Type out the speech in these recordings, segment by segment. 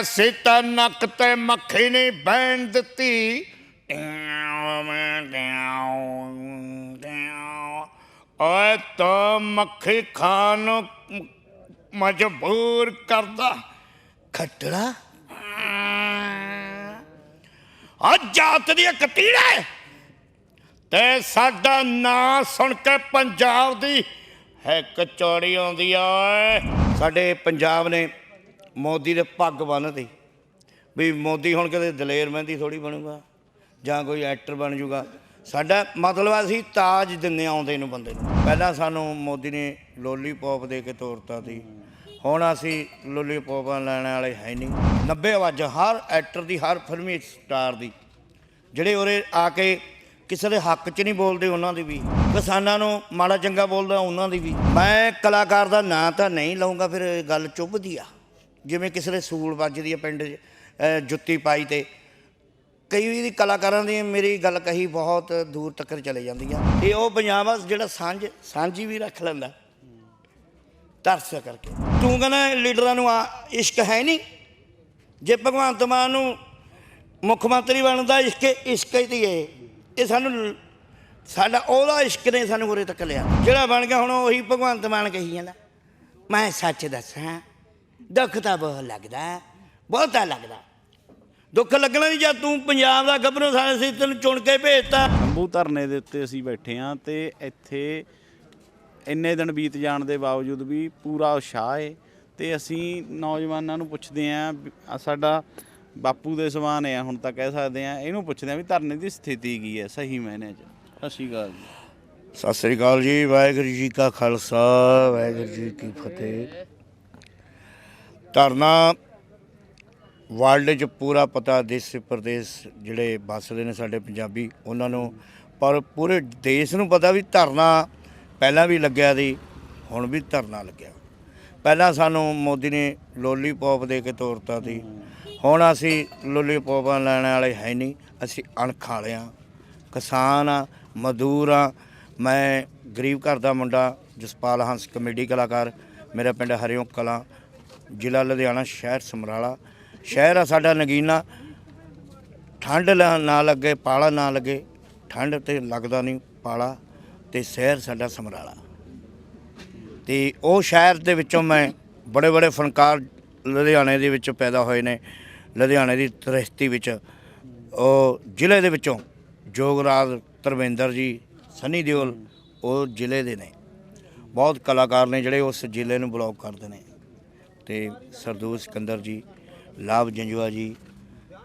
ਅਸੀਂ ਤਾਂ ਨੱਕ ਤੇ ਮੱਖੀ ਨਹੀਂ ਬਹਿਣ ਦਿੱਤੀ। ਓਏ ਤਾਂ ਮੱਖੀ ਖਾਣ ਨੂੰ ਮਜਬੂਰ ਕਰਦਾ। ਖੱਟੜਾ? ਆ ਜਾਤ ਦੀ ਕਤੀੜਾ ਤੇ ਸਾਡਾ ਨਾਂ ਸੁਣ ਕੇ ਪੰਜਾਬ ਦੀ ਹੈ ਕਚੌੜੀ ਆਉਂਦੀ ਆ। ਓਏ ਸਾਡੇ ਪੰਜਾਬ ਨੇ ਮੋਦੀ ਦੇ ਪੱਗ ਬੰਨ੍ਹਦੀ ਵੀ ਮੋਦੀ ਹੁਣ ਕਦੇ ਦਲੇਰ ਮਹਿੰਦੀ ਥੋੜੀ ਬਣੂਗਾ ਜਾਂ ਕੋਈ ਐਕਟਰ ਬਣ ਜਾਊਗਾ ਸਾਡਾ ਮਤਲਬ ਅਸੀਂ ਤਾਜ ਦਿੰਨੇ ਆਉਂਦੇ ਨੂੰ ਬੰਦੇ ਨੂੰ। ਪਹਿਲਾਂ ਸਾਨੂੰ ਮੋਦੀ ਨੇ ਲੋਲੀਪੌਪ ਦੇ ਕੇ ਤੋਰਤਾ ਸੀ। ਹੁਣ ਅਸੀਂ ਲੋਲੀਪੌਪ ਲੈਣ ਵਾਲੇ ਹੈ ਨਹੀਂ। 90 ਆਵਾਜ਼ਾਂ ਹਰ ਐਕਟਰ ਦੀ, ਹਰ ਫਿਲਮੀ ਸਟਾਰ ਦੀ। ਜਿਹੜੇ ਉਰੇ ਆ ਕੇ ਕਿਸੇ ਦੇ ਹੱਕ 'ਚ ਨਹੀਂ ਬੋਲਦੇ ਉਹਨਾਂ ਦੀ ਵੀ। ਕਿਸਾਨਾਂ ਨੂੰ ਮਾੜਾ ਚੰਗਾ ਬੋਲਦਾ ਉਹਨਾਂ ਦੀ ਵੀ। ਮੈਂ ਕਲਾਕਾਰ ਦਾ ਨਾਂ ਤਾਂ ਨਹੀਂ ਲਵਾਂਗਾ ਫਿਰ ਇਹ ਗੱਲ ਚੁੱਭਦੀ ਆ। ਜਿਵੇਂ ਕਿਸੇ ਦੇ ਸੂਲ ਵੱਜਦੀ ਹੈ ਪਿੰਡ 'ਚ, ਅਹ ਜੁੱਤੀ ਪਾਈ ਤੇ, ਕਈ ਵੀ ਕਲਾਕਾਰਾਂ ਦੀ ਮੇਰੀ ਗੱਲ ਕਹੀ ਬਹੁਤ ਦੂਰ ਤੱਕ ਚਲੇ ਜਾਂਦੀ ਆ। ਇਹ ਉਹ ਪੰਜਾਬ ਆ ਜਿਹੜਾ ਸਾਂਝ, ਸਾਂਝੀ ਵੀ ਰੱਖ ਲੈਂਦਾ, ਤਰਸ ਕਰਕੇ। ਤੂੰ ਕਹਿੰਦਾ ਲੀਡਰਾਂ ਨੂੰ ਆ, ਇਸ਼ਕ ਹੈ ਨਹੀਂ। ਜੇ ਭਗਵੰਤ ਮਾਨ ਨੂੰ ਮੁੱਖ ਮੰਤਰੀ ਬਣਦਾ, ਇਸ਼ਕ ਇਸ਼ਕ ਹੀ ਇਹ ਇਹ ਸਾਨੂੰ ਲ- ਸਾਡਾ, ਉਹਦਾ ਇਸ਼ਕ ਨੇ ਸਾਨੂੰ ਉਰੇ ਤੱਕ ਲਿਆ। ਜਿਹੜਾ ਬਣ ਗਿਆ ਹੁਣ ਉਹੀ ਭਗਵੰਤ ਮਾਨ ਕਹੀ ਜਾਂਦਾ। ਮੈਂ ਸੱਚ ਦੱਸਾਂ ਦੁੱਖ ਤਾਂ ਬਹੁਤ ਲੱਗਦਾ ਬਹੁਤਾ ਲੱਗਦਾ। ਦੁੱਖ ਲੱਗਣਾ ਨਹੀਂ ਜਦ ਤੂੰ ਪੰਜਾਬ ਦਾ ਗੱਭਰੂ ਸਾਰੇ ਸੀ ਤੈਨੂੰ ਚੁਣ ਕੇ ਭੇਜਤਾ। ਅੰਬੂ ਧਰਨੇ ਦੇ ਉੱਤੇ ਅਸੀਂ ਬੈਠੇ ਹਾਂ ਤੇ ਇੱਥੇ ਇੰਨੇ ਦਿਨ ਬੀਤ ਜਾਣ ਦੇ ਬਾਵਜੂਦ ਵੀ ਪੂਰਾ ਉਤਸ਼ਾਹ ਹੈ ਤੇ ਅਸੀਂ ਨੌਜਵਾਨਾਂ ਨੂੰ ਪੁੱਛਦੇ ਆਂ ਸਾਡਾ ਬਾਪੂ ਦੇ ਸਮਾਨ ਆ ਹੁਣ ਤਾਂ ਕਹਿ ਸਕਦੇ ਆ ਇਹਨੂੰ ਪੁੱਛਦੇ ਆਂ ਵੀ ਧਰਨੇ ਦੀ ਸਥਿਤੀ ਕੀ ਹੈ ਸਹੀ ਮਾਇਨੇ 'ਚ। ਸਤਿ ਸ਼੍ਰੀ ਅਕਾਲ ਜੀ। ਸਤਿ ਸ੍ਰੀ ਅਕਾਲ ਜੀ ਵਾਹਿਗੁਰੂ ਜੀ ਕਾ ਖਾਲਸਾ ਵਾਹਿਗੁਰੂ ਜੀ ਕੀ ਫਤਿਹ। ਧਰਨਾ ਵਰਲਡ 'ਚ ਪੂਰਾ ਪਤਾ ਦੇਸ਼ ਪ੍ਰਦੇਸ਼ ਜਿਹੜੇ ਵੱਸਦੇ ਨੇ ਸਾਡੇ ਪੰਜਾਬੀ, ਉਹਨਾਂ ਨੂੰ, ਪਰ ਪੂਰੇ ਦੇਸ਼ ਨੂੰ ਪਤਾ ਵੀ ਧਰਨਾ ਪਹਿਲਾਂ ਵੀ ਲੱਗਿਆ ਸੀ, ਹੁਣ ਵੀ ਧਰਨਾ ਲੱਗਿਆ। ਪਹਿਲਾਂ ਸਾਨੂੰ ਮੋਦੀ ਨੇ ਲੋਲੀਪੌਪ ਦੇ ਕੇ ਤੋਰਤਾ ਸੀ, ਹੁਣ ਅਸੀਂ ਲੋਲੀਪੌਪ ਲੈਣ ਵਾਲੇ ਹੈ ਨਹੀਂ, ਅਸੀਂ ਅਣਖ ਵਾਲੇ ਹਾਂ, ਕਿਸਾਨ ਆ ਮਜ਼ਦੂਰ ਆ ਮੈਂ ਗਰੀਬ ਘਰ ਦਾ ਮੁੰਡਾ, ਜਸਪਾਲ ਹੰਸ ਕਮੇਡੀ ਕਲਾਕਾਰ, ਮੇਰਾ ਪਿੰਡ ਹਰਿਓਂ ਕਲਾਂ ਜ਼ਿਲ੍ਹਾ ਲੁਧਿਆਣਾ ਸ਼ਹਿਰ ਸਮਰਾਲਾ। ਸ਼ਹਿਰ ਆ ਸਾਡਾ ਨਗੀਨਾ। ਠੰਡ ਲ- ਨਾ ਲੱਗੇ, ਪਾਲਾ ਨਾ ਲੱਗੇ। ਠੰਡ ਤੇ ਲੱਗਦਾ ਨਹੀਂ ਪਾਲਾ ਤੇ ਸ਼ਹਿਰ ਸਾਡਾ ਸਮਰਾਲਾ। ਤੇ ਉਹ ਸ਼ਹਿਰ ਦੇ ਵਿੱਚੋਂ ਮੈਂ ਬੜੇ ਬੜੇ ਫਨਕਾਰ ਲੁਧਿਆਣੇ ਦੇ ਵਿੱਚ ਪੈਦਾ ਹੋਏ ਨੇ। ਲੁਧਿਆਣੇ ਦੀ ਤ੍ਰਿਸ਼ਤੀ ਵਿੱਚ। ਉਹ ਜ਼ਿਲ੍ਹੇ ਦੇ ਵਿੱਚੋਂ ਜੋਗਰਾਜ ਧਰਮਿੰਦਰ ਜੀ, ਸਨੀ ਦਿਓਲ, ਉਹ ਜ਼ਿਲ੍ਹੇ ਦੇ ਨੇ। ਬਹੁਤ ਕਲਾਕਾਰ ਨੇ ਜਿਹੜੇ ਉਸ ਜ਼ਿਲ੍ਹੇ ਨੂੰ ਬਲੌਕ ਕਰਦੇ ਨੇ। ਤੇ ਸਰਦੂਲ ਸਿਕੰਦਰ ਜੀ, ਲਾਭ ਜੰਜਵਾ ਜੀ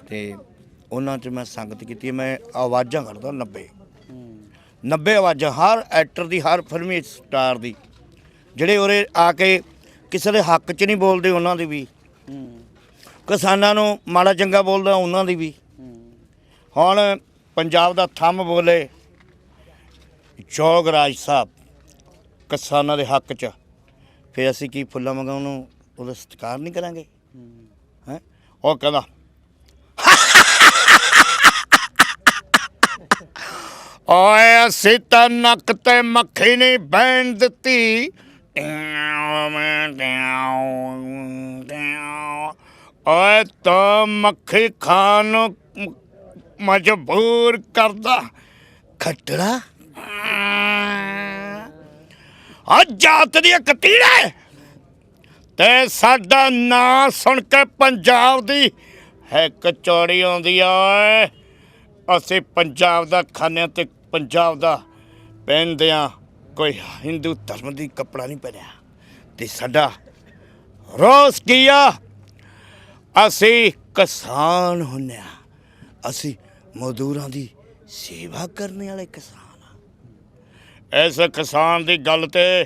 ਤੇ ਉਹਨਾਂ 'ਚ ਮੈਂ ਸੰਗਤ ਕੀਤੀ ਹੈ। ਮੈਂ ਆਵਾਜ਼ਾਂ ਕੱਢਦਾ 90 90 ਆਵਾਜ਼ਾਂ, ਹਰ ਐਕਟਰ ਦੀ, ਹਰ ਫਿਲਮੀ ਸਟਾਰ ਦੀ। ਜਿਹੜੇ ਉਰੇ ਆ ਕੇ ਕਿਸੇ ਦੇ ਹੱਕ 'ਚ ਨਹੀਂ ਬੋਲਦੇ, ਉਹਨਾਂ ਦੀ ਵੀ। ਕਿਸਾਨਾਂ ਨੂੰ ਮਾੜਾ ਚੰਗਾ ਬੋਲਦਾ, ਉਹਨਾਂ ਦੀ ਵੀ। ਹੁਣ ਪੰਜਾਬ ਦਾ ਥੰਮ ਬੋਲੇ ਜੋਗਰਾਜ ਸਾਹਿਬ, ਕਿਸਾਨਾਂ ਦੇ ਹੱਕ 'ਚ। ਫਿਰ ਅਸੀਂ ਕੀ ਫੁੱਲਾਂ ਮੰਗਾ ਉਹਨੂੰ ਉਹਦਾ ਸਤਿਕਾਰ ਨਹੀਂ ਕਰਾਂਗੇ। ਹੈ। ਉਹ ਕਹਿੰਦਾ ਓਏ ਅਸੀਂ ਤਾਂ ਨੱਕ ਤੇ ਮੱਖੀ ਨਹੀਂ ਬਹਿਣ ਦਿੱਤੀ। ਓਏ ਤਾਂ ਮੱਖੀ ਖਾਣ ਨੂੰ ਮਜਬੂਰ ਕਰਦਾ। ਖੱਟੜਾ? ਆ ਜਾਤ ਦੀ ਕਤੀੜਾ ਤੇ ਸਾਡਾ ਨਾਂ ਸੁਣ ਕੇ ਪੰਜਾਬ ਦੀ ਹੈ ਕਚੌੜੀ ਆਉਂਦੀ ਆ, ਓਏ। ਅਸੀਂ ਪੰਜਾਬ ਦਾ ਖਾਂਦੇ ਹਾਂ ਤੇ ਪੰਜਾਬ ਦਾ ਪਹਿਨਦੇ ਹਾਂ। ਕੋਈ ਹਿੰਦੂ ਧਰਮ ਦੀ ਕੱਪੜਾ ਨਹੀਂ ਪਹਿਨਿਆ। ਤੇ ਸਾਡਾ ਰੋਸ ਕੀ ਆ? ਅਸੀਂ ਕਿਸਾਨ ਹੁੰਨੇ ਆ ਅਸੀਂ ਮਜ਼ਦੂਰਾਂ ਦੀ ਸੇਵਾ ਕਰਨ ਵਾਲੇ ਕਿਸਾਨ ਆ ਇਸ ਕਿਸਾਨ ਦੀ ਗੱਲ ਤੇ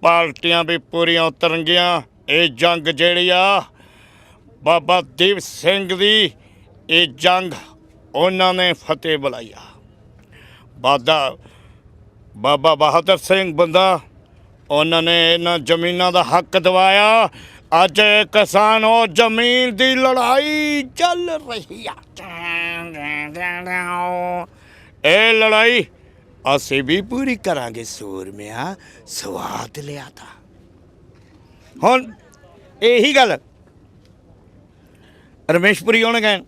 ਪਾਰਟੀਆਂ ਵੀ ਪੂਰੀਆਂ ਉਤਰਨਗੀਆਂ। ਇਹ ਜੰਗ ਜਿਹੜੀ ਆ, ਬਾਬਾ ਦੀਪ ਸਿੰਘ ਦੀ, ਇਹ ਜੰਗ ਉਹਨਾਂ ਨੇ ਫਤਿਹ ਬੁਲਾਈ ਆ। ਬਾਦਾ ਬਾਬਾ ਬਹਾਦਰ ਸਿੰਘ ਬੰਦਾ, ਉਹਨਾਂ ਨੇ ਇਹਨਾਂ ਜ਼ਮੀਨਾਂ ਦਾ ਹੱਕ ਦਿਵਾਇਆ। ਅੱਜ ਕਿਸਾਨ ਉਹ ਜ਼ਮੀਨ ਦੀ ਲੜਾਈ ਚੱਲ ਰਹੀ ਆ। ਇਹ ਲੜਾਈ ਅਸੀਂ ਵੀ ਪੂਰੀ ਕਰਾਂਗੇ ਸੂਰਮਿਆ ਸਵਾਦ ਲਿਆ ਤਾ। ਹੁਣ ਇਹੀ ਗੱਲ। ਰਮੇਸ਼ਪੁਰੀ ਗਏ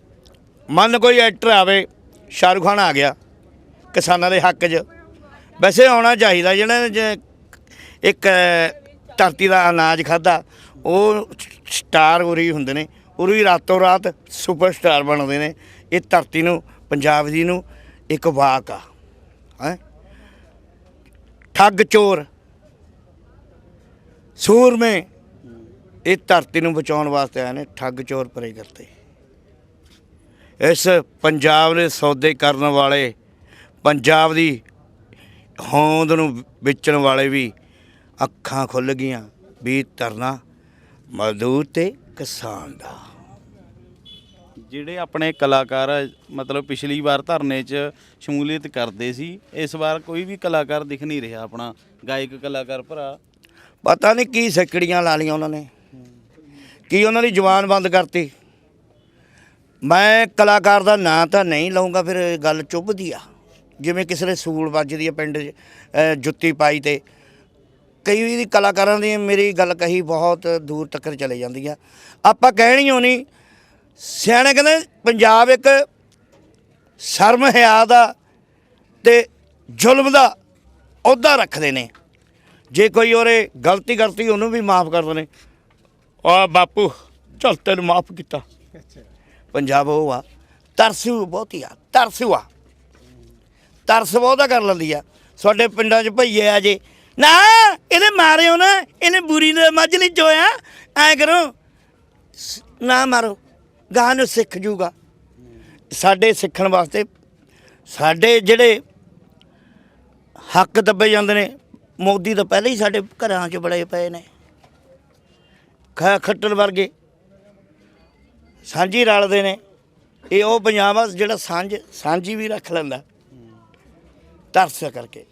ਮੰਨ ਕੋਈ ਐਕਟਰ ਆਵੇ, ਸ਼ਾਹਰੁਖ ਖਾਨ ਆ ਗਿਆ, ਕਿਸਾਨਾਂ ਦੇ ਹੱਕ 'ਚ। ਵੈਸੇ ਆਉਣਾ ਚਾਹੀਦਾ, ਜਿਹੜਾ ਨੇ ਇੱਕ, ਧਰਤੀ ਦਾ ਅਨਾਜ ਖਾਦਾ ਉਹ ਸਟਾਰ ਉਰੀ ਹੁੰਦੇ ਨੇ। ਉਰੀ ਰਾਤੋਂ ਰਾਤ ਸੁਪਰ ਸਟਾਰ ਬਣਦੇ ਨੇ। ਇਹ ਧਰਤੀ ਨੂੰ, ਪੰਜਾਬ ਦੀ ਨੂੰ ਇੱਕ ਵਾਕ ਆ। ਹੈ? ਠੱਗ ਚੋਰ। ਸੂਰਮੇ। ਇਹ ਧਰਤੀ ਨੂੰ ਬਚਾਉਣ ਵਾਸਤੇ ਆਏ ਨੇ, ਠੱਗ ਚੋਰ ਪਰੇ ਕਰਤੇ। ਇਸ ਪੰਜਾਬ ਦੇ ਸੌਦੇ ਕਰਨ ਵਾਲੇ, ਪੰਜਾਬ ਦੀ ਹੋਂਦ ਨੂੰ ਵੇਚਣ ਵਾਲੇ ਵੀ ਅੱਖਾਂ ਖੁੱਲ ਗਈਆਂ, ਵੀ ਧਰਨਾ ਮਜ਼ਦੂਰ ਤੇ ਕਿਸਾਨ ਦਾ। ਜਿਹੜੇ ਆਪਣੇ ਕਲਾਕਾਰ, ਮਤਲਬ ਪਿਛਲੀ ਵਾਰ ਧਰਨੇ 'ਚ ਸ਼ਮੂਲੀਅਤ ਕਰਦੇ ਸੀ, ਇਸ ਵਾਰ ਕੋਈ ਵੀ ਕਲਾਕਾਰ ਦਿਖ ਨਹੀਂ ਰਿਹਾ ਆਪਣਾ, ਗਾਇਕ, ਕਲਾਕਾਰ ਭਰਾ। ਪਤਾ ਨਹੀਂ ਕੀ ਸੱਕੜੀਆਂ ਲਾ ਲਈਆਂ ਉਹਨਾਂ ਨੇ। ਕੀ ਉਹਨਾਂ ਦੀ ਜ਼ੁਬਾਨ ਬੰਦ ਕਰਤੀ। ਮੈਂ ਕਲਾਕਾਰ ਦਾ ਨਾਂ ਤਾਂ ਨਹੀਂ ਲਵਾਂਗਾ ਫਿਰ ਗੱਲ ਚੁੱਭਦੀ ਆ। ਜਿਵੇਂ ਕਿਸੇ ਦੇ ਸੂਲ ਵੱਜਦੀ ਆ ਪਿੰਡ 'ਚ ਜੁੱਤੀ ਪਾਈ ਤੇ। ਕਈ ਵੀ ਕਲਾਕਾਰਾਂ ਦੀ ਮੇਰੀ ਗੱਲ ਕਹੀ ਬਹੁਤ ਦੂਰ ਤੱਕ ਚਲੇ ਜਾਂਦੀ ਆ। ਆਪਾਂ ਕਹਿਣੀ ਹੋਣੀ ਸਿਆਣੇ ਕਹਿੰਦੇ ਪੰਜਾਬ ਇੱਕ ਸ਼ਰਮ ਹਿਆ ਦਾ ਤੇ ਜ਼ੁਲਮ ਦਾ ਅਹੁਦਾ ਰੱਖਦੇ ਨੇ। ਜੇ ਕੋਈ ਉਹਰੇ ਗਲਤੀ ਕਰਤੀ ਉਹਨੂੰ ਵੀ ਮਾਫ ਕਰ ਦਨੇ ਆ ਬਾਪੂ ਚੱਲ ਤੈਨੂੰ ਮਾਫ ਕੀਤਾ। ਪੰਜਾਬ ਉਹ ਆ ਤਰਸੂ ਬਹੁਤੀ ਆ ਤਰਸੂ ਆ। ਤਰਸ ਬਹੁਤਾ ਕਰ ਲੈਂਦੀ ਆ। ਸਾਡੇ ਪਿੰਡਾਂ 'ਚ ਭਈਏ ਆ ਜੇ। ਨਾ ਇਹਨੇ ਮਾਰਿਓ ਨਾ ਇਹਨੇ ਬੁਰੀ ਨੇ ਮੱਝ ਨਹੀਂ ਚੋਇਆ ਐ ਕਰੋ। ਨਾ ਮਾਰੋ। ਗਾਹ ਨੂੰ ਸਿੱਖ ਜੂਗਾ। ਸਾਡੇ ਸਿੱਖਣ ਵਾਸਤੇ ਸਾਡੇ ਜਿਹੜੇ ਹੱਕ ਦੱਬੇ ਜਾਂਦੇ ਨੇ, ਮੋਦੀ ਤਾਂ ਪਹਿਲਾਂ ਹੀ ਸਾਡੇ ਘਰਾਂ 'ਚ ਬੜੇ ਪਏ ਨੇ। ਖਾ ਖੱਟਰ ਵਰਗੇ ਸਾਂਝੀ ਰਲਦੇ ਨੇ। ਇਹ ਉਹ ਪੰਜਾਬ ਆ ਜਿਹੜਾ ਸਾਂਝ, ਸਾਂਝੀ ਵੀ ਰੱਖ ਲੈਂਦਾ। ਤਰਸ ਕਰਕੇ।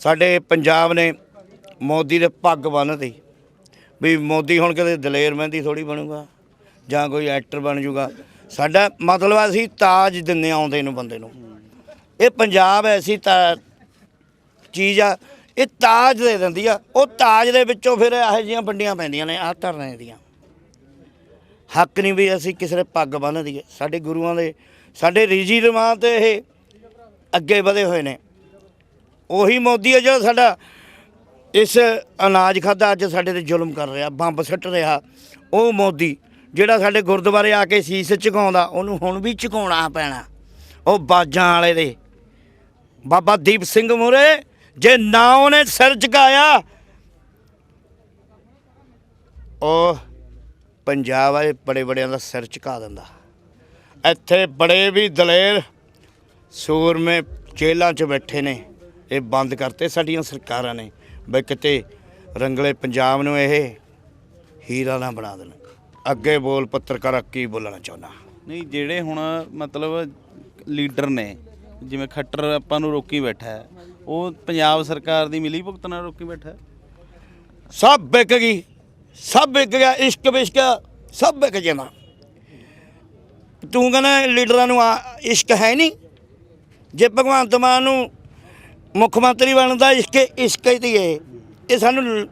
ਸਾਡੇ ਪੰਜਾਬ ਨੇ ਮੋਦੀ ਦੇ ਪੱਗ ਬੰਨ੍ਹਦੀ ਵੀ ਮੋਦੀ ਹੁਣ ਕਦੇ ਦਲੇਰ ਮਹਿੰਦੀ ਥੋੜੀ ਬਣੂਗਾ। ਜਾਂ ਕੋਈ ਐਕਟਰ ਬਣ ਜਾਊਗਾ ਸਾਡਾ ਮਤਲਬ ਅਸੀਂ ਤਾਜ ਦਿੰਨੇ ਆਉਂਦੇ ਨੂੰ ਬੰਦੇ ਨੂੰ। ਇਹ ਪੰਜਾਬ ਐਸੀ ਤਾਂ ਚੀਜ਼ ਆ, ਇਹ ਤਾਜ ਦੇ ਦਿੰਦੀ ਆ। ਉਹ ਤਾਜ ਦੇ ਵਿੱਚੋਂ ਫਿਰ ਇਹੋ ਜਿਹੀਆਂ ਵੰਡੀਆਂ ਪੈਂਦੀਆਂ ਨੇ, ਆਹ ਧਰਨੇ ਦੀਆਂ। ਹੱਕ ਨਹੀਂ ਵੀ ਅਸੀਂ ਕਿਸੇ ਦੇ ਪੱਗ ਬੰਨ੍ਹ ਦਈਏ। ਸਾਡੇ ਗੁਰੂਆਂ ਦੇ, ਸਾਡੇ ਰੀਜੀ ਰਵਾਂ ਤੇ ਇਹ ਅੱਗੇ ਵਧੇ ਹੋਏ ਨੇ। ਉਹੀ ਮੋਦੀ ਹੈ ਜਿਹੜਾ ਸਾਡਾ ਇਸ ਅਨਾਜ ਖਾਦਾ ਅੱਜ ਸਾਡੇ ਤੇ ਜ਼ੁਲਮ ਕਰ ਰਿਹਾ, ਬੰਬ ਸੱਟ ਰਿਹਾ। ਉਹ ਮੋਦੀ। ਜਿਹੜਾ ਸਾਡੇ ਗੁਰਦੁਆਰੇ ਆ ਕੇ ਸੀਸ ਝੁਕਾਉਂਦਾ, ਉਹਨੂੰ ਹੁਣ ਵੀ ਝੁਕਾਉਣਾ ਪੈਣਾ। ਉਹ ਬਾਜਾਂ ਵਾਲੇ ਦੇ। ਬਾਬਾ ਦੀਪ ਸਿੰਘ ਮੂਰੇ ਜੇ ਨਾ ਉਹਨੇ ਸਿਰ ਝੁਕਾਇਆ, ਉਹ ਪੰਜਾਬ ਵਾਲੇ ਬੜੇ ਬੜਿਆਂ ਦਾ ਸਿਰ ਝੁਕਾ ਦਿੰਦਾ। ਇੱਥੇ ਬੜੇ ਵੀ ਦਲੇਰ ਸੂਰਮੇ ਜੇਲ੍ਹਾਂ 'ਚ ਬੈਠੇ ਨੇ। ਇਹ ਬੰਦ ਕਰਤੇ ਸਾਡੀਆਂ ਸਰਕਾਰਾਂ ਨੇ। ਬਈ ਕਿਤੇ ਰੰਗਲੇ ਪੰਜਾਬ ਨੂੰ ਇਹ ਹੀਰਾ ਨਾ ਬਣਾ ਦੇਣ। ਅੱਗੇ ਬੋਲ ਪੱਤਰਕਾਰ ਕੀ ਬੋਲਣਾ ਚਾਹੁੰਦਾ? ਨਹੀਂ ਜਿਹੜੇ ਹੁਣ ਮਤਲਬ ਲੀਡਰ ਨੇ ਜਿਵੇਂ ਖੱਟਰ ਆਪਾਂ ਨੂੰ ਰੋਕੀ ਬੈਠਾ ਹੈ ਉਹ ਪੰਜਾਬ ਸਰਕਾਰ ਦੀ ਮਿਲੀ ਭੁਗਤ ਨਾਲ ਰੋਕੀ ਬੈਠਾ ਹੈ? ਸਭ ਵਿਕ ਗਈ ਸਭ ਵਿਕ ਗਿਆ ਇਸ਼ਕ ਵਿਸ਼ਕ ਸਭ ਵਿਕ ਜਾਂਦਾ ਤੂੰ ਕਹਿੰਦਾ ਲੀਡਰਾਂ ਨੂੰ ਆ ਇਸ਼ਕ ਹੈ ਨਹੀਂ? ਜੇ ਭਗਵੰਤ ਮਾਨ ਨੂੰ ਮੁੱਖ ਮੰਤਰੀ ਬਣਦਾ ਇਸ਼ਕ ਇਸ਼ਕ ਹੀ ਹੈ ਇਹ ਸਾਨੂੰ ਲ-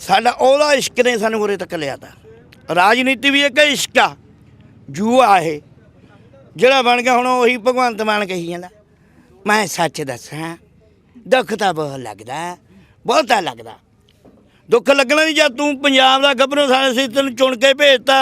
ਸਾਡਾ ਉਹਦਾ ਇਸ਼ਕ ਨੇ ਸਾਨੂੰ ਉਰੇ ਤੱਕ ਲਿਆਤਾ। ਰਾਜਨੀਤੀ ਵੀ ਇੱਕ ਇਸ਼ਕ ਆ, ਜੂਆ ਇਹ। ਜਿਹੜਾ ਬਣ ਗਿਆ ਹੁਣ ਉਹੀ ਭਗਵੰਤ ਮਾਨ ਕਹੀ ਜਾਂਦਾ। ਮੈਂ ਸੱਚ ਦੱਸਾਂ, ਦੁੱਖ ਤਾਂ ਬਹੁਤ ਲੱਗਦਾ, ਬਹੁਤਾ ਲੱਗਦਾ। ਦੁੱਖ ਲੱਗਣਾ ਨਹੀਂ ਜਦ ਤੂੰ ਪੰਜਾਬ ਦਾ ਗੱਭਰੂ ਸਾਰੇ ਸੀ ਤੈਨੂੰ ਚੁਣ ਕੇ ਭੇਜਤਾ।